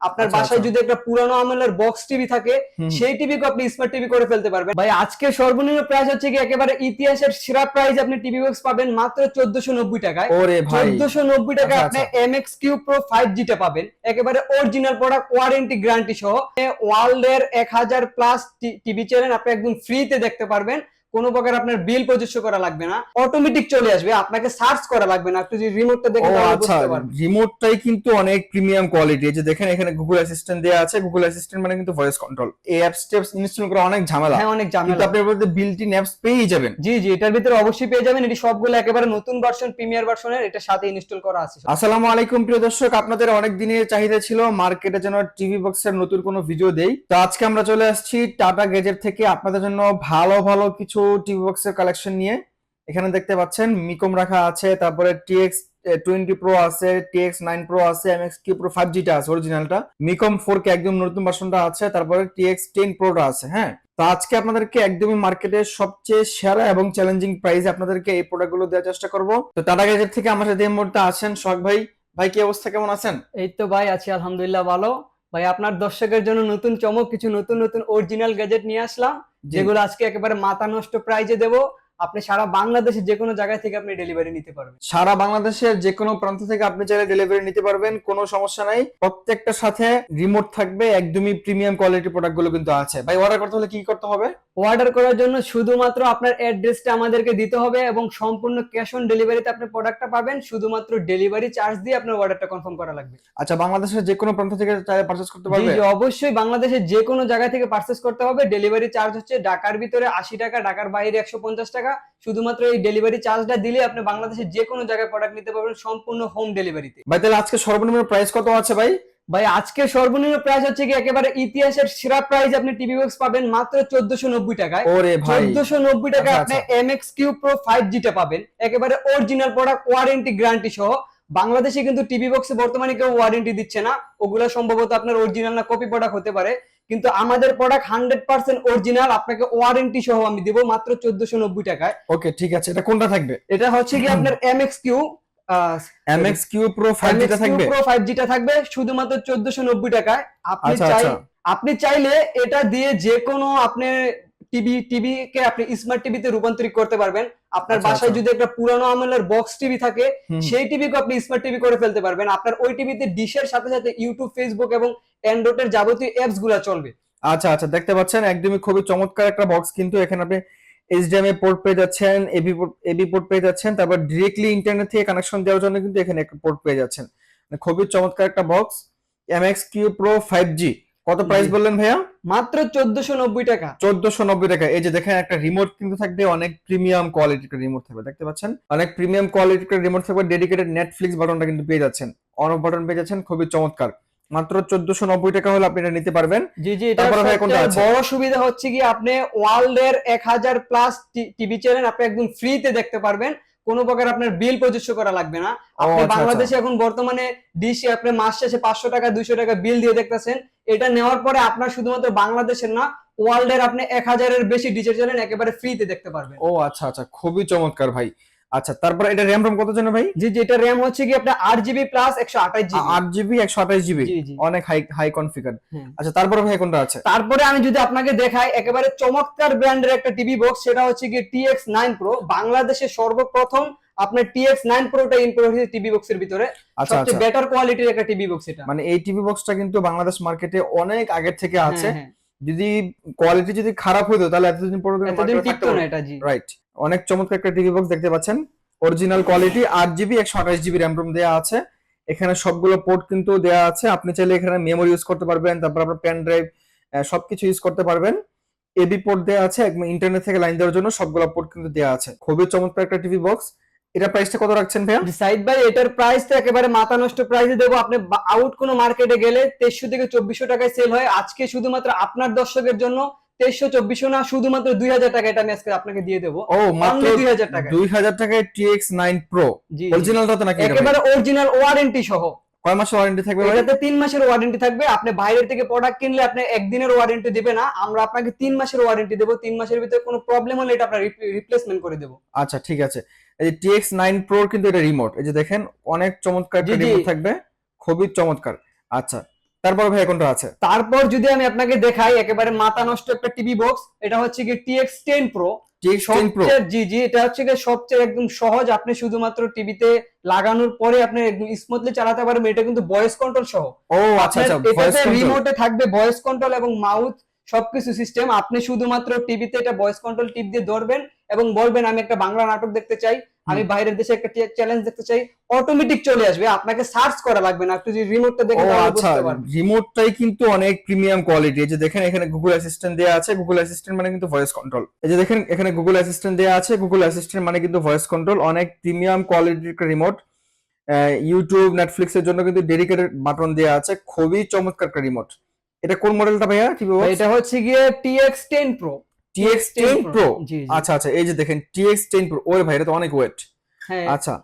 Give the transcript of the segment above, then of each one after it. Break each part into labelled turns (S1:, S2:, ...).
S1: আপনার
S2: আচ্ছা,
S1: বাসায়
S2: আচ্ছা।
S1: যদি একটা পুরানো আমলের বক্স টিভি থাকে। সেই টিভিকে আপনি স্মার্ট টিভি করে ফেলতে পারবেন। ভাই আজকে সর্বনিম্ন প্রাইস হচ্ছে কি একেবারে ইতিহাসের সেরা প্রাইস আপনি টিভি বক্স পাবেন মাত্র চোদ্দশো নব্বই টাকায়।
S2: ওরে ভাই।
S1: চোদ্দশো নব্বই টাকা
S2: আচ্ছা,
S1: আপনি এক্স কিউ প্রো ফাইভ জিটা পাবেন। একেবারে অরিজিনাল প্রোডাক্ট ওয়ারেন্টি গ্যারান্টি সহ। ওয়ার্ল্ড এর এক হাজার প্লাস টিভি চ্যানেল আপনি একদম ফ্রিতে দেখতে পারবেন। কোনো প্রকার আপনার বিল প্রযোজ্য করা লাগবে না অটোমেটিক চলে আসবে আপনাকে সার্চ করা লাগবে না। আপনি যদি রিমোটটা দেখে
S2: আচ্ছা রিমোটটাই কিন্তু অনেক প্রিমিয়াম কোয়ালিটি এই যে দেখেন এখানে গুগল অ্যাসিস্ট্যান্ট দেওয়া আছে। গুগল অ্যাসিস্ট্যান্ট মানে কিন্তু ভয়েস কন্ট্রোল এই অ্যাপ স্টেপস ইনস্টল করা অনেক ঝামেলা।
S1: হ্যাঁ অনেক ঝামেলা।
S2: আপনি মধ্যে বিল্ট ইন অ্যাপস পেয়েই যাবেন।
S1: জি জি এটার ভিতরে অবশ্যই পেয়ে যাবেন। এটি সবগুলো একেবারে নতুন ভার্সন প্রিমিয়ার ভার্সনের এটা সাথে ইনস্টল করা আছে
S2: আসসালামু আলাইকুম প্রিয় দর্শক। আপনাদের অনেক দিনের চাহিদা ছিল। মার্কেটে যেন টিভি বক্সের নতুন কোনো ভিডিও দেই। তো আজকে আমরা চলে আসছি টাটা গেজেট থেকে। আপনাদের জন্য ভালো ভালো কিছু টিভি কালেকশন নিয়ে এখানে দেখতে পাচ্ছেন মিকম রাখা আছে, তারপরে টিএক্স টোয়েন্টি প্রো আছে টিএক্স নাইন প্রো আছে এমএক্স কিউ প্রো ফাইভ জিটা আছে অরিজিনালটা মিকম ফোর কে একদম নতুন ভার্সনটা আছে, তারপরে টিএক্স টেন প্রোটা আছে হ্যাঁ? তো আজকে আপনাদেরকে একদমই সবচেয়ে সেরা এবং চ্যালেঞ্জিং প্রাইসে আপনাদেরকে এই প্রোডাক্টগুলো দেওয়ার চেষ্টা করব। তো টাটা গেজেট থেকে আমার সাথে আছেন সোহাগ ভাই। ভাই, কি অবস্থা? কেমন আছেন?
S1: এই তো ভাই, আছি আলহামদুলিল্লাহ ভালো। ভাই, আপনার দর্শকের জন্য নতুন চমক, কিছু নতুন নতুন অরিজিনাল গ্যাজেট নিয়ে আসলাম। যেগুলো আজকে একেবারে মাথা নষ্ট প্রাইজে দেবো আপনি সারা বাংলাদেশে যে কোনো জায়গা থেকে আপনি ডেলিভারি নিতে পারবেন।
S2: সারা বাংলাদেশের যে কোনো প্রান্ত থেকে আপনি চাইলে ডেলিভারি নিতে পারবেন কোনো সমস্যা নাই। প্রত্যেকটা সাথে রিমোট থাকবে একদমই প্রিমিয়াম কোয়ালিটি প্রোডাক্টগুলো কিন্তু আছে। ভাই অর্ডার করতে হলে কি করতে হবে?
S1: অর্ডার করার জন্য শুধুমাত্র আপনার অ্যাড্রেসটা আমাদেরকে দিতে হবে এবং সম্পূর্ণ ক্যাশ অন ডেলিভারিতে আপনি প্রোডাক্টটা পাবেন। শুধুমাত্র ডেলিভারি চার্জ দিয়ে আপনার অর্ডারটা কনফার্ম করা লাগবে।
S2: আচ্ছা বাংলাদেশের যে কোনো প্রান্ত থেকে চাইলে পারচেস করতে পারবে?
S1: জি অবশ্যই বাংলাদেশের যে কোনো জায়গা থেকে পারচেস করতে হবে। ডেলিভারি চার্জ হচ্ছে ঢাকার ভিতরে আশি টাকা ঢাকার বাইরে একশো পঞ্চাশ টাকা। শুধুমাত্র এই ডেলিভারি চার্জটা দিলে আপনি বাংলাদেশের যে কোনো জায়গায় প্রোডাক্ট নিতে পারবেন সম্পূর্ণ হোম ডেলিভারিতে
S2: ভাই তাহলে আজকে সর্বনিম্ন প্রাইস কত আছে ভাই?
S1: ভাই আজকে সর্বনিম্ন প্রাইস হচ্ছে কি একেবারে ইতিহাসের সেরা প্রাইস আপনি টিভি বক্স পাবেন মাত্র চোদ্দশো নব্বই টাকায়।
S2: ওরে ভাই।
S1: চোদ্দশো নব্বই টাকা
S2: আচ্ছা,
S1: আপনি M X Q pro five জিটা পাবেন। একেবারে অরিজিনাল প্রোডাক্ট ওয়ারেন্টি গ্যারান্টি সহ। বাংলাদেশে কিন্তু টিভি বক্সে বর্তমানে কেউ ওয়ারেন্টি দিচ্ছে না। ওগুলো সম্ভবত আপনার অরিজিনাল না কপি প্রোডাক্ট হতে পারে। কিন্তু আমাদের প্রোডাক্ট হান্ড্রেড পার্সেন্ট অরিজিনাল আপনাকে ওয়ারেন্টি সহ আমি দিব মাত্র চোদ্দশো নব্বই টাকায়।
S2: ওকে ঠিক আছে। এটা কোনটা থাকবে?
S1: এটা হচ্ছে কি আপনার M X Q
S2: MX Q pro থাকবে?
S1: প্রো ফাইভ জিটা থাকবে শুধুমাত্র চোদ্দশো নব্বই টাকায়। আপনি
S2: আচ্ছা,
S1: চাই
S2: আচ্ছা।
S1: আপনি চাইলে এটা দিয়ে যে কোনো আপনি টিভি টিভি কে আপনি স্মার্ট টিভিতে রূপান্তরিত করতে পারবেন। আপনার
S2: আচ্ছা,
S1: বাসায়। যদি একটা পুরানো আমলের বক্স টিভি থাকে। সেই টিভিকে আপনি স্মার্ট টিভি করে ফেলতে পারবেন। আপনার ওই টিভিতে ডিশের সাথে সাথে ইউটিউব ফেসবুক এবং অ্যান্ড্রয়েডের যাবতীয় অ্যাপসগুলা চলবে।
S2: আচ্ছা আচ্ছা দেখতে পাচ্ছেন একদমই খুবই চমৎকার একটা বক্স কিন্তু এখানে আপনি এইচডিএমআই পোর্ট পেয়ে যাচ্ছেন এবি পোর্ট এবি পোর্ট পেয়ে যাচ্ছেন তারপর ডিরেক্টলি ইন্টারনেট থেকে কানেকশন দেওয়ার জন্য কিন্তু এখানে একটা পোর্ট পেয়ে যাচ্ছেন। মানে খুবই চমৎকার একটা box MX Q pro five G কত প্রাইস বললেন ভাইয়া?
S1: মাত্র চোদ্দশো নব্বই টাকা।
S2: চোদ্দশো নব্বই টাকা। এই যে দেখেন একটা রিমোট কিন্তু থাকবে অনেক প্রিমিয়াম কোয়ালিটির রিমোট থাকবে দেখতে পাচ্ছেন? অনেক প্রিমিয়াম কোয়ালিটির রিমোট থাকবে ডেডিকেটেড নেটফ্লিক্স বাটনটা কিন্তু পেয়ে যাচ্ছেন। অন অফ বাটন পেয়ে যাচ্ছেন খুবই চমৎকার। মাত্র চোদ্দশো নব্বই টাকা হলে আপনি এটা নিতে পারবেন।
S1: জি জি এটা? বড় সুবিধা হচ্ছে কি আপনি ওয়ার্ল্ড এর এক হাজার প্লাস টিভি চ্যানেল আপনি একদম ফ্রিতে দেখতে পারবেন। কোনো প্রকার আপনার বিল প্রযোজ্য করা লাগবে না। আপনি
S2: আচ্ছা,
S1: বাংলাদেশে এখন বর্তমানে ডিশে আপনি মাস শেষে পাঁচশো টাকা দুইশো টাকা বিল দিয়ে দেখতেছেন। এটা নেওয়ার পরে আপনার শুধুমাত্র বাংলাদেশের না ওয়ার্ল্ড এর আপনি এক হাজারের বেশি ডিজের চ্যানেল একেবারে ফ্রিতে দেখতে পারবেন।
S2: ও আচ্ছা আচ্ছা খুবই চমৎকার ভাই। আচ্ছা তারপর এটা র্যাম রম কত জন্য ভাই?
S1: জি জি এটা র্যাম হচ্ছে কি আপনার আট জিবি প্লাস একশো আঠাশ জিবি
S2: অনেক হাই হাই কনফিগার। আচ্ছা তারপরে ভাই কোনটা আছে?
S1: তারপরে আমি যদি আপনাকে দেখাই একেবারে চমৎকার ব্র্যান্ডের একটা টিভি বক্স সেটা হচ্ছে কি টিএক্স নাইন প্রো বাংলাদেশে সর্বপ্রথম আপনার টিএক্স নাইন প্রোটা ইম্পোর্ট হয়েছে টিভি বক্সের ভিতরে।
S2: আচ্ছা
S1: সবচেয়ে
S2: আচ্ছা।
S1: বেটার কোয়ালিটির একটা টিভি বক্স এটা।
S2: মানে এই টিভি বক্সটা কিন্তু বাংলাদেশ মার্কেটে অনেক আগের থেকে আছে।
S1: হ্যাঁ, হ্যাঁ।
S2: যদি কোয়ালিটি যদি খারাপ হতো তাহলে এতদিন পর্যন্ত
S1: এতদিন টিকতো না এটা জি।
S2: রাইট অনেক চমৎকার একটা টিভি বক্স দেখতে পাচ্ছেন। অরিজিনাল কোয়ালিটি আট জিবি একশো আঠাশ জিবি র্যাম রোম দেওয়া আছে। এখানে সবগুলো পোর্ট কিন্তু দেওয়া আছে। আপনি চাইলে এখানে মেমোরি ইউজ করতে পারবেন তারপর আপনার পেন ড্রাইভ সবকিছু ইউজ করতে পারবেন। এবি পোর্ট দেওয়া আছে একদম ইন্টারনেট থেকে লাইন দেওয়ার জন্য সবগুলো পোর্ট কিন্তু দেওয়া আছে। খুবই চমৎকার একটা টিভি বক্স এটা প্রাইসটা কত রাখছেন ভাইয়া?
S1: সাইড বাই এটার প্রাইস তো একেবারে মাথা নষ্ট প্রাইসে দেবো। আপনি আউট কোনো মার্কেটে গেলে তেইশশো থেকে চব্বিশশো টাকায় সেল হয়। আজকে শুধুমাত্র আপনার দর্শকের জন্য তেইশশো চব্বিশশো না শুধুমাত্র দুই হাজার টাকা এটা আমি আজকে আপনাকে দিয়ে দেবো।
S2: ও মাত্র
S1: দুই হাজার টাকা
S2: দুই হাজার টাকায় টিএক্স নাইন প্রো। অরিজিনালটা তো নাকি
S1: একেবারে অরিজিনাল ওয়ারেন্টি সহ।
S2: কয় মাসের ওয়ারেন্টি থাকবে
S1: এটাতে তিন মাসের ওয়ারেন্টি থাকবে। আপনি বাইরের থেকে প্রোডাক্ট কিনলে আপনি একদিনের ওয়ারেন্টি দিবে না। আমরা আপনাকে তিন মাসের ওয়ারেন্টি দেবো। তিন মাসের ভিতরে কোনো প্রবলেম হলে এটা আপনার রিপ্লেসমেন্ট করে দেবো।
S2: আচ্ছা ঠিক আছে। এই যে টিএক্স নাইন প্রোর কিন্তু এটা রিমোট এই যে দেখেন অনেক চমৎকার। রিমোট থাকবে। খুবই চমৎকার। আচ্ছা তারপর ভাই কোনটা আছে?
S1: তারপর যদি আমি আপনাকে দেখাই একেবারে মাথা নষ্ট একটা টিভি বক্স এটা হচ্ছে কি টিএক্স টেন প্রো সবচেয়ে জি জি এটা হচ্ছে গিয়ে সবচেয়ে একদম সহজ। আপনি শুধুমাত্র টিভিতে লাগানোর পরে আপনি একদম স্মুথলি চালাতে পারবেন। এটা কিন্তু ভয়েস কন্ট্রোল সহ।
S2: ও আচ্ছা আচ্ছা
S1: এটাতে রিমোটে থাকবে ভয়েস কন্ট্রোল এবং মাউথ সবকিছু সিস্টেম আপনি শুধুমাত্র টিভিতে এটা ভয়েস কন্ট্রোল টিপ দিয়ে ধরবেন এবং বলবেন আমি একটা বাংলা নাটক দেখতে চাই। আমি বাইরের দেশে একটা চ্যালেঞ্জ দেখতে চাই অটোমেটিক চলে আসবে আপনাকে সার্চ করা লাগবে না। আপনি যদি রিমোটটা দেখে
S2: আচ্ছা রিমোটটাই কিন্তু অনেক প্রিমিয়াম কোয়ালিটি এই যে দেখেন এখানে গুগল অ্যাসিস্ট্যান্ট দেওয়া আছে। গুগল অ্যাসিস্ট্যান্ট মানে কিন্তু ভয়েস কন্ট্রোল এই যে দেখেন এখানে গুগল অ্যাসিস্ট্যান্ট দেওয়া আছে। গুগল অ্যাসিস্ট্যান্ট মানে কিন্তু ভয়েস কন্ট্রোল অনেক প্রিমিয়াম কোয়ালিটির একটা রিমোট ইউটিউব নেটফ্লিক্স এর জন্য কিন্তু ডেডিকেটেড বাটন দেওয়া আছে। খুবই চমৎকার একটা রিমোট এটা কোন মডেলটা ভাইয়া? টিভি
S1: এটা হচ্ছে গিয়ে TX ten pro
S2: TX ten pro
S1: জি জি।
S2: আচ্ছা আচ্ছা এই যে দেখেন টিএক্স টেন প্রো ওরে ভাই এটা তো অনেক ওয়েট
S1: হ্যাঁ।
S2: আচ্ছা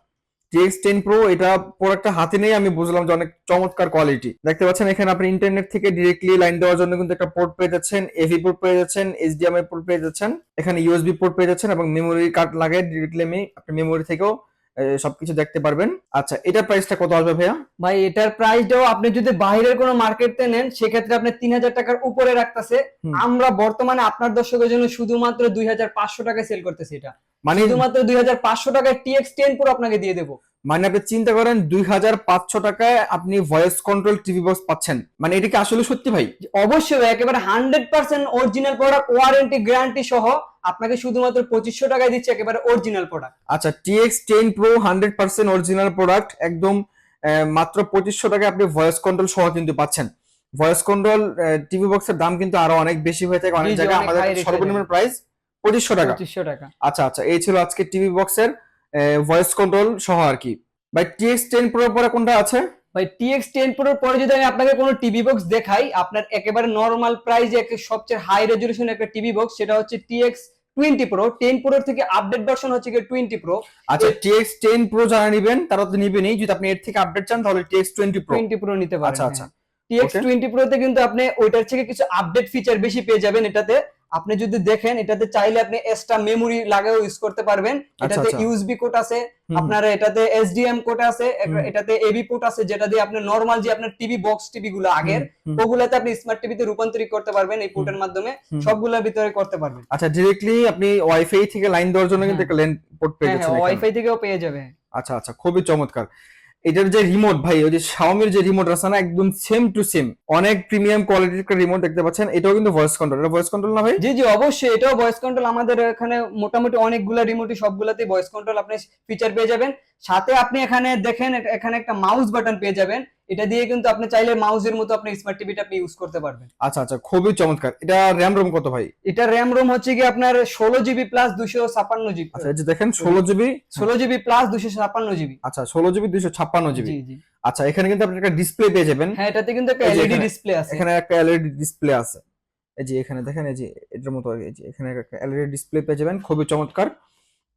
S2: টিএক্স টেন প্রো এটা প্রোডাক্টটা হাতে নেই আমি বুঝলাম যে অনেক চমৎকার কোয়ালিটি দেখতে পাচ্ছেন এখানে আপনি ইন্টারনেট থেকে डायरेक्टली লাইন দেওয়ার জন্য কিন্তু একটা পোর্ট পেয়ে যাচ্ছেন এভি পোর্ট পেয়ে যাচ্ছেন এইচডিএমআই পোর্ট পেয়ে যাচ্ছেন। এখানে ইউএসবি পোর্ট পেয়ে যাচ্ছেন এবং মেমোরি কার্ড লাগে डायरेक्टली আমি আপনি মেমোরি থেকেও সবকিছু দেখতে পারবেন। আচ্ছা এটার প্রাইসটা কত আসবে ভাইয়া?
S1: ভাই এটার প্রাইসটাও আপনি যদি বাইরের কোনো মার্কেটে নেন সেক্ষেত্রে আপনি তিন হাজার টাকার উপরে রাখতেছে। আমরা বর্তমানে আপনার দর্শকের জন্য শুধুমাত্র দুই হাজার পাঁচশো টাকায় সেল করতেছি এটা।
S2: মানে
S1: শুধুমাত্র দুই হাজার পাঁচশো টাকায় টিএক্স টেন পুরো আপনাকে দিয়ে দেবো।
S2: মানে আপনি চিন্তা করেন দুই হাজার পাঁচশো টাকায় আপনি ভয়েস কন্ট্রোল টিভি বক্স পাচ্ছেন। মানে এটা কি আসলে সত্যি ভাই?
S1: অবশ্যই একেবারে hundred percent original product warranty guarantee সহ আপনাকে শুধুমাত্র পঁচিশশো টাকায় দিচ্ছে একেবারে অরিজিনাল প্রোডাক্ট
S2: আচ্ছা TX ten pro hundred percent original product একদম মাত্র পঁচিশশো টাকায় আপনি ভয়েস কন্ট্রোল সহ কিন্তু পাচ্ছেন। ভয়েস কন্ট্রোল টিভি বক্সের দাম কিন্তু আরও অনেক বেশি হয়ে থাকে অনেক জায়গায় আমাদের সর্বনিম্ন প্রাইস পঁচিশশো টাকা।
S1: পঁচিশশো টাকা।
S2: আচ্ছা আচ্ছা এই ছিল আজকে টিভি বক্সের ভয়েস কন্ট্রোল সহ আর কি। ভাই টিএক্স টেন প্রো পরে কোনটা আছে?
S1: ভাই টিএক্স টেন প্রোর পরে যদি আমি আপনাকে কোনো টিভি বক্স দেখাই আপনার একেবারে নর্মাল প্রাইজে সবচেয়ে হাই রেজলিউশন একটা টিভি বক্স সেটা হচ্ছে টিএক্স টোয়েন্টি প্রো টেন প্রোর থেকে আপডেট ভার্সন হচ্ছে কি টোয়েন্টি প্রো
S2: আচ্ছা টিএক্স টেন প্রো যারা নিবেন তারা তো নিবেনই যদি আপনি এর থেকে আপডেট চান তাহলে TX twenty pro
S1: twenty pro নিতে পারেন
S2: আচ্ছা, আচ্ছা।
S1: TX
S2: Okay.
S1: টোয়েন্টি প্রোতে কিন্তু আপনি ওইটার থেকে কিছু আপডেট ফিচার বেশি পেয়ে যাবেন এটাতে। আপনি যদি দেখেন এটাতে চাইলে আপনি এক্সট্রা মেমোরি লাগাও ইউজ করতে পারবেন এটাতে
S2: আচ্ছা।
S1: ইউএসবি কোড আছে। আপনার এটাতে এসডিএম কোড আছে। এটাতে এবি পোর্ট আছে যেটা দিয়ে আপনি নরমাল যে আপনার টিভি বক্স টিভি গুলো আগের। ওগুলাতে আপনি স্মার্ট টিভিতে রূপান্তরিত করতে পারবেন এই পোর্টের মাধ্যমে। সবগুলোর ভিতরে করতে পারবেন
S2: আচ্ছা ডিরেক্টলি আপনি ওয়াইফাই থেকে লাইন দেওয়ার জন্য কিন্তু
S1: হ্যাঁ।
S2: একটা লেন পোর্ট পেয়ে
S1: হ্যাঁ
S2: যাচ্ছেন
S1: হ্যাঁ ওয়াইফাই থেকেও পেয়ে যাবে
S2: আচ্ছা আচ্ছা খুবই চমৎকার এটার যে রিমোট ভাই, ওই যে শাওমির যে রিমোট আছে না, একদম সেম টু সেম অনেক প্রিমিয়াম কোয়ালিটির একটা রিমোট দেখতে পাচ্ছেন, এটাও কিন্তু ভয়েস কন্ট্রোল এটা ভয়েস কন্ট্রোল না ভাই?
S1: জি জি, অবশ্যই এটাও ভয়েস কন্ট্রোল আমাদের এখানে মোটামুটি অনেকগুলা রিমোটই সবগুলাতেই ভয়েস কন্ট্রোল আপনি ফিচার পেয়ে যাবেন। সাথে আপনি এখানে দেখেন, এখানে একটা মাউস বাটন পেয়ে যাবেন। এটা দিয়ে কিন্তু আপনি চাইলে মাউসের মতো আপনি স্মার্ট টিভিটা আপনি ইউজ করতে পারবেন।
S2: আচ্ছা আচ্ছা খুবই চমৎকার। এটা র্যাম রোম কত ভাই?
S1: এটা র্যাম রোম হচ্ছে কি আপনার ষোলো জিবি প্লাস দুশো ছাপ্পান্ন জিবি
S2: আচ্ছা এই যে দেখেন ষোলো জিবি
S1: ষোলো জিবি প্লাস দুশো ছাপ্পান্ন জিবি
S2: আচ্ছা ষোলো জিবি দুইশো ছাপ্পান্ন জিবি
S1: জি জি।
S2: আচ্ছা এখানে কিন্তু আপনি একটা ডিসপ্লে পেয়ে যাবেন।
S1: হ্যাঁ এটাতে কিন্তু একটা এলইডি ডিসপ্লে আছে।
S2: এখানে একটা এলইডি ডিসপ্লে আছে। এই যে এখানে দেখেন এই যে এটার মতো এই যে এখানে একটা এলইডি ডিসপ্লে পেয়ে যাবেন। খুবই চমৎকার।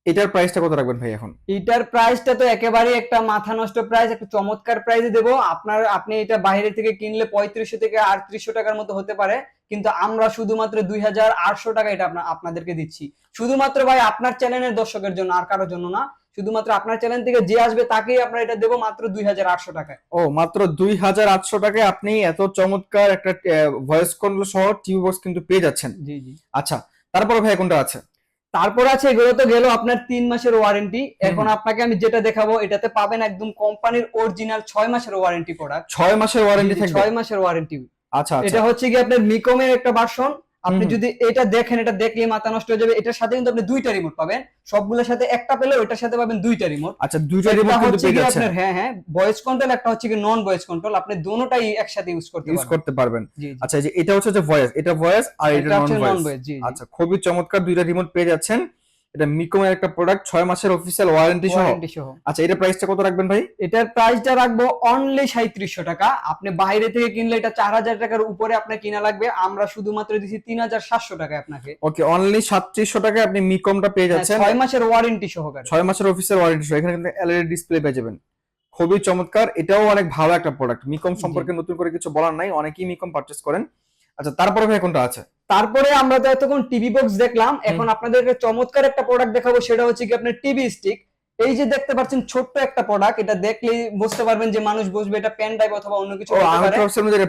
S2: এটার প্রাইসটা কত রাখবেন ভাই এখন?
S1: এটার প্রাইসটা তো একেবারে একটা মাথা নষ্ট প্রাইস একটা চমৎকার প্রাইসে দেবো। আপনার আপনি এটা বাইরে থেকে কিনলে পঁয়ত্রিশশো থেকে আটত্রিশশো টাকার মতো হতে পারে। কিন্তু আমরা শুধুমাত্র দুই হাজার আটশো টাকা এটা আপনা- আপনাদেরকে দিচ্ছি। শুধুমাত্র ভাই আপনার চ্যানেলের দর্শকের জন্য আর কারোর জন্য না। শুধুমাত্র আপনার চ্যানেল থেকে যে আসবে তাকেই আমরা এটা দেবো মাত্র দুই হাজার আটশো টাকায়।
S2: ও মাত্র দুই হাজার আটশো টাকায় আপনি এত চমৎকার একটা ভয়েস কন্ট্রোল সহ টিভি বক্স কিন্তু পেয়ে যাচ্ছেন।
S1: জি জি।
S2: আচ্ছা তারপরে ভাই কোনটা আছে?
S1: তারপর আছে এগুলো তো গেল আপনার তিন মাসের ওয়ারেন্টি এখন আপনাকে আমি যেটা দেখাবো এটাতে পাবেন একদম কোম্পানির অরিজিনাল ছয় মাসের ওয়ারেন্টি প্রোডাক্ট
S2: ছয় মাসের ওয়ারেন্টি
S1: ছয় মাসের ওয়ারেন্টি
S2: আচ্ছা
S1: এটা
S2: আচ্ছা
S1: হচ্ছে কি আপনার মিকমের একটা ভার্সন আপনি যদি এটা দেখেন এটা দেখলে মাথা নষ্ট হয়ে যাবে। এটার সাথে কিন্তু আপনি দুইটা রিমোট পাবেন। সবগুলোর সাথে একটা পেলে ওইটার সাথে পাবেন দুইটা রিমোট
S2: আচ্ছা দুইটা রিমোট কিন্তু
S1: হচ্ছে
S2: পেয়ে যাচ্ছেন।
S1: আপনার হ্যাঁ হ্যাঁ ভয়েস কন্ট্রোল একটা হচ্ছে কি নন ভয়েস কন্ট্রোল আপনি দুটোটাই একসাথে ইউজ করতে
S2: ইউজ করতে পারবেন। আচ্ছা এই যে এটা হচ্ছে যে ভয়েস এটা ভয়েস আর এটা নন ভয়েস আচ্ছা খুবই চমৎকার দুইটা রিমোট পেয়ে যাচ্ছেন। এটা মিকমের একটা প্রোডাক্ট ছয় মাসের অফিসিয়াল ওয়ারেন্টি সহ। আচ্ছা এটা প্রাইসটা কত রাখবেন ভাই?
S1: এটার প্রাইসটা রাখব অনলি সাঁত্রিশশো টাকা। আপনি বাইরে থেকে কিনলে এটা চার হাজার টাকার উপরে আপনার কিনা লাগবে। আমরা শুধুমাত্র দিচ্ছি তিন হাজার সাতশো টাকা আপনাকে।
S2: ওকে অনলি সাতত্রিশশো টাকায় আপনি মিকমটা পেয়ে
S1: হ্যাঁ,
S2: যাচ্ছেন।
S1: ছয় মাসের ওয়ারেন্টি সহকারে।
S2: ছয় মাসের অফিসিয়াল ওয়ারেন্টি সহ। এখানে কিন্তু এলইডি ডিসপ্লে পেয়ে যাবেন। খুবই চমৎকার। এটাও অনেক ভালো একটা প্রোডাক্ট মিকম সম্পর্কে নতুন করে কিছু বলার নাই। অনেকেই মিকম পারচেস করেন। আচ্ছা তারপরে ভাই কোনটা আছে?
S1: তারপরে আমরা তো এতক্ষণ টিভি বক্স দেখলাম এখন আপনাদেরকে চমৎকার একটা প্রোডাক্ট দেখাবো সেটা হচ্ছে কি আপনার টিভি স্টিক এই যে দেখতে পাচ্ছেন ছোট্ট একটা প্রোডাক্ট এটা দেখলেই বুঝতে পারবেন যে মানুষ বসবে এটা পেন ড্রাইভ অথবা অন্য কিছু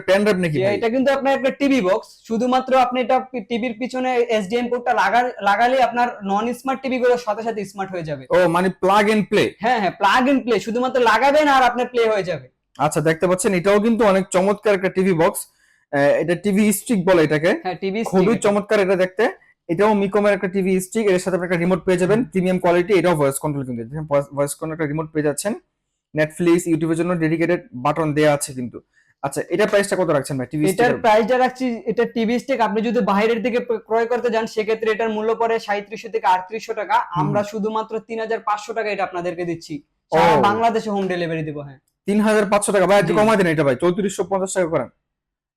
S2: পেন ড্রাইভ নাকি
S1: এটা কিন্তু আপনার একটা টিভি বক্স শুধুমাত্র আপনি এটা টিভির পিছনে এসডিএম পোর্টটা লাগা লাগালে আপনার নন স্মার্ট টিভি গুলোর সাথে সাথে স্মার্ট হয়ে যাবে।
S2: ও মানে প্লাগ এন্ড প্লে
S1: হ্যাঁ হ্যাঁ প্লাগ ইন প্লে শুধুমাত্র লাগাবেন আর আপনার প্লে হয়ে যাবে।
S2: আচ্ছা দেখতে পাচ্ছেন এটাও কিন্তু অনেক চমৎকার একটা টিভি বক্স এটা টিভি স্টিক বলে এটাকে।
S1: হ্যাঁ টিভি
S2: খুবই চমৎকার এটা দেখতে। এটাও মিকমের একটা টিভি স্টিক এর সাথে একটা রিমোট পেয়ে যাবেন। প্রিমিয়াম কোয়ালিটি এটাও ভয়েস কন্ট্রোল কিন্তু। ভয়েস কন্ট্রোল একটা রিমোট পেয়ে যাচ্ছেন। নেটফ্লিক্স ইউটিউবের জন্য ডেডিকেটেড বাটন দেয়া আছে কিন্তু। আচ্ছা এটা প্রাইসটা কত রাখছেন ভাই টিভি
S1: এটার প্রাইসটা রাখছি এটা টিভি স্টিক। আপনি যদি বাইরের দিকে ক্রয় করতে যান সেক্ষেত্রে এটার মূল্য পড়ে সাঁত্রিশশো থেকে আটত্রিশশো টাকা। আমরা শুধুমাত্র তিন হাজার পাঁচশো টাকা এটা আপনাদেরকে দিচ্ছি। সারা বাংলাদেশে হোম ডেলিভারি দিব হ্যাঁ।
S2: তিন হাজার পাঁচশো টাকা। ভাই একটু। কমাই দেন এটা ভাই। চৌত্রিশশো পঞ্চাশ টাকা করেন।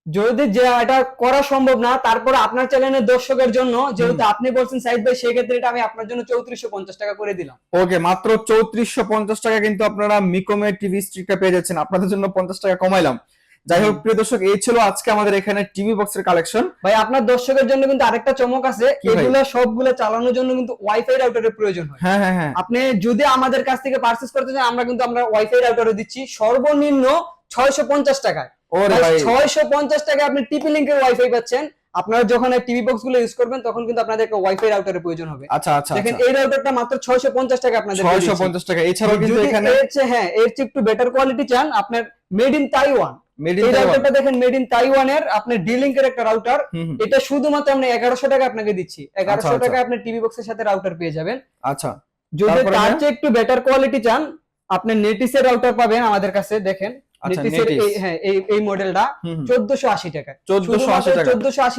S1: যদি যে এটা করা সম্ভব না তারপরে আপনার চ্যানেলের দর্শকের জন্য যেহেতু আপনি বলছেন সাইদ ভাই সেক্ষেত্রে এটা আমি আপনার জন্য চৌত্রিশশো পঞ্চাশ টাকা করে দিলাম।
S2: ওকে মাত্র চৌত্রিশশো পঞ্চাশ টাকা কিন্তু আপনারা মিকোমে টিভি স্টিকটা পেয়ে যাচ্ছেন। আপনাদের জন্য পঞ্চাশ টাকা কমাইলাম। যাই হোক প্রিয় দর্শক এই ছিল আজকে আমাদের এখানে টিভি বক্সের কালেকশন
S1: ভাই আপনার দর্শকের জন্য কিন্তু আরেকটা চমক আছে? এগুলো সবগুলো চালানোর জন্য কিন্তু ওয়াইফাই রাউটারের প্রয়োজন হয়।
S2: হ্যাঁ হ্যাঁ হ্যাঁ।
S1: আপনি যদি আমাদের কাছ থেকে পারচেস করতে চান আমরা কিন্তু আমরা ওয়াইফাই রাউটারও দিচ্ছি। সর্বনিম্ন ছয়শো পঞ্চাশ টাকায়। ছয়শো পঞ্চাশ টাকায় আপনি টিপি লিঙ্কের ওয়াইফাই পাচ্ছেন। আপনারা যখন টিভি বক্সগুলো ইউজ করবেন তখন কিন্তু আপনাদেরকে ওয়াইফাই রাউটারের প্রয়োজন হবে।
S2: আচ্ছা আচ্ছা
S1: দেখেন এই রাউটারটা মাত্র ছয়শো পঞ্চাশ টাকা আপনাদের
S2: ছয়শো পঞ্চাশ টাকা এছাড়াও কিন্তু এখানে
S1: এর চেয়ে হ্যাঁ এর চেয়ে একটু বেটার কোয়ালিটি চান আপনার মেড ইন তাইওয়ান
S2: মেড
S1: এই রাউটারটা দেখেন মেড ইন তাইওয়ানের আপনার ডি লিঙ্কের একটা রাউটার এটা শুধুমাত্র আমরা এগারোশো টাকা আপনাকে দিচ্ছি। এগারোশো
S2: আচ্ছা।
S1: টাকা আপনি টিভি বক্সের সাথে রাউটার পেয়ে যাবেন।
S2: আচ্ছা।
S1: যদি তার চেয়ে একটু বেটার কোয়ালিটি চান আপনি নেটিসের রাউটার পাবেন আমাদের কাছে দেখেন।
S2: আচ্ছা
S1: নেটিসের
S2: নেটিস
S1: এই হ্যাঁ এই মডেলটা টাকা
S2: টাকা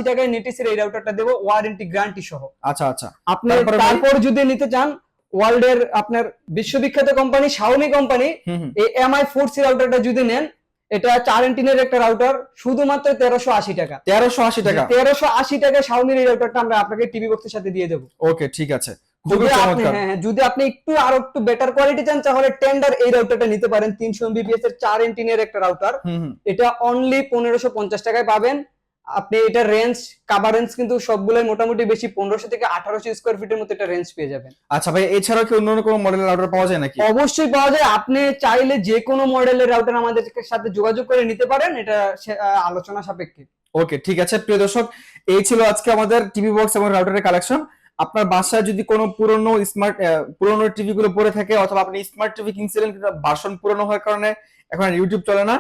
S1: টাকায়। নেটিসের এই রাউটারটা দেবো ওয়ারেন্টি গ্যারান্টি সহ।
S2: আচ্ছা আচ্ছা।
S1: আপনি
S2: তারপর
S1: যদি নিতে চান ওয়ার্ল্ড এর আপনার বিশ্ববিখ্যাত কোম্পানি শাওমি কোম্পানি এই এমআই ফোর সি রাউটারটা যদি নেন এটা চার এন্টিনের একটা রাউটার শুধুমাত্র তেরোশো আশি টাকা।
S2: তেরোশো আশি টাকা।
S1: তেরোশো আশি টাকায় শাওমির এই রাউটারটা আমরা আপনাকে টিভি বক্সের সাথে দিয়ে দেবো।
S2: ওকে ঠিক আছে।
S1: যদি আপনি হ্যাঁ যদি আপনি একটু আরও একটু বেটার কোয়ালিটি চান তাহলে টেন্ডার এই রাউটারটা নিতে পারেন। তিনশো এমবিপিএস এর চার এন্টিনের একটা রাউটার এটা অনলি পনেরোশো পঞ্চাশ টাকায় পাবেন। আপনি এটা রেঞ্জ কাভারেন্স কিন্তু সবগুলোই মোটামুটি বেশি পনেরোশো থেকে আঠারোশো স্কোয়ার ফিটের মতো এটা রেঞ্জ পেয়ে যাবেন।
S2: আচ্ছা ভাই এছাড়াও কি অন্য কোনো মডেলের রাউটার পাওয়া যায় নাকি?
S1: অবশ্যই পাওয়া যায়। আপনি চাইলে যে কোনো মডেলের রাউটার আমাদের সাথে যোগাযোগ করে নিতে পারেন। এটা আলোচনা সাপেক্ষে।
S2: ওকে ঠিক আছে। প্রিয় দর্শক এই ছিল আজকে আমাদের টিভি বক্স এবং রাউটারের কালেকশন আপনার বাসায় যদি কোনো পুরনো স্মার্ট পুরনো টিভি গুলো পড়ে থাকে অথবা আপনি স্মার্ট টিভি কিনছিলেন কিন্তু বাসন পুরনো হওয়ার কারণে এখন ইউটিউব চলে না,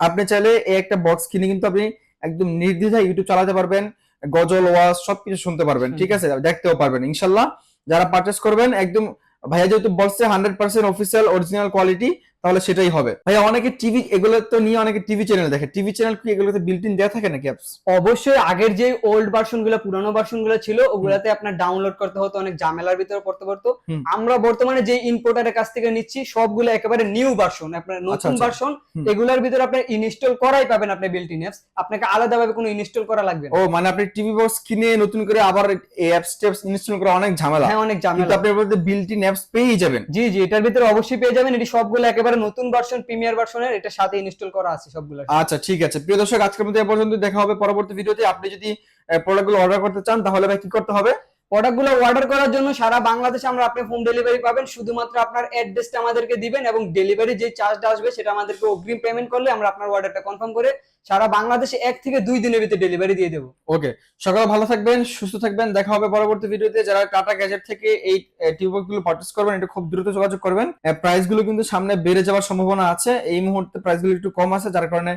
S2: আপনি চাইলে এই একটা বক্স কিনে কিন্তু আপনি একদম নির্দ্বিধায় ইউটিউব চালাতে পারবেন, গজল, ওয়াজ সবকিছু শুনতে পারবেন, ঠিক আছে? দেখতেও পারবেন, ইনশাল্লাহ। যারা পারচেস করবেন, একদম, ভাইয়া যেহেতু বলছে hundred percent official original quality তাহলে সেটাই হবে। ভাইয়া অনেকে টিভি এগুলো তো নিয়ে অনেকে টিভি চ্যানেল দেখে। টিভি চ্যানেল কি এগুলোতে বিল্ট ইন দেওয়া থাকে নাকি অ্যাপস
S1: অবশ্যই আগের যে ওল্ড ভার্সনগুলো পুরানো ভার্সনগুলো ছিল ওগুলাতে আপনার ডাউনলোড করতে হতো অনেক ঝামেলার ভিতরে পড়তে পারতো। আমরা বর্তমানে যে ইম্পোর্টারের কাছ থেকে নিচ্ছি সবগুলো একেবারে নিউ ভার্সন আপনার নতুন
S2: আচ্ছা।
S1: ভার্সন এগুলোর ভিতরে আপনি ইনস্টল করাই পাবেন আপনি বিল্ট ইন অ্যাপস আপনাকে আলাদাভাবে কোনো ইনস্টল করা লাগবে না।
S2: ও মানে আপনি টিভি বক্স কিনে নতুন করে আবার এই অ্যাপস টেপস ইনস্টল করা অনেক ঝামেলা।
S1: হ্যাঁ অনেক ঝামেলা।
S2: আপনি বলতে বিল্ট ইন অ্যাপস পেয়েই যাবেন।
S1: জি জি এটার ভিতরে অবশ্যই পেয়ে যাবেন। এটি সবগুলো একেবারে নতুন ভার্সন প্রিমিয়ার ভার্সনের এটা সাথে ইনস্টল করা আছে সবগুলো।
S2: আচ্ছা ঠিক আছে। প্রিয় দর্শক, আজকের মধ্যে এ পর্যন্ত দেখা হবে পরবর্তী ভিডিওতে আপনি যদি প্রোডাক্টগুলো অর্ডার করতে চান, তাহলে ভাই কি করতে হবে?
S1: প্রোডাক্টগুলো অর্ডার করার জন্য সারা বাংলাদেশে আমরা আপনি হোম ডেলিভারি পাবেন। শুধুমাত্র আপনার অ্যাড্রেসটা আমাদেরকে দিবেন এবং ডেলিভারি যে চার্জটা আসবে সেটা আমাদেরকে অগ্রিম পেমেন্ট করলে আমরা আপনার অর্ডারটা কনফার্ম করে সারা বাংলাদেশে এক থেকে দুই দিনের ভিতরে ডেলিভারি দিয়ে দেবো।
S2: ওকে সকাল ভালো থাকবেন, সুস্থ থাকবেন। দেখা হবে পরবর্তী ভিডিওতে যারা টাটা গ্যাজেট থেকে এই টিউবওয়েলগুলো পারচেস করবেন, এটা খুব দ্রুত যোগাযোগ করবেন। প্রাইসগুলো কিন্তু সামনে বেড়ে যাওয়ার সম্ভাবনা আছে। এই মুহূর্তে প্রাইসগুলো একটু কম আছে, যার কারণে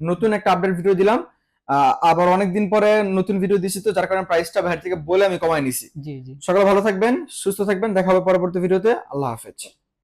S2: নতুন একটা আপডেট ভিডিও দিলাম। আবার অনেকদিন পরে নতুন ভিডিও দিছি তো যার কারণে প্রাইসটা বাইরে থেকে বলে আমি কমাই নিছি।
S1: জি জি।
S2: সকালে ভালো থাকবেন সুস্থ থাকবেন দেখা হবে পরবর্তী ভিডিওতে আল্লাহ হাফেজ।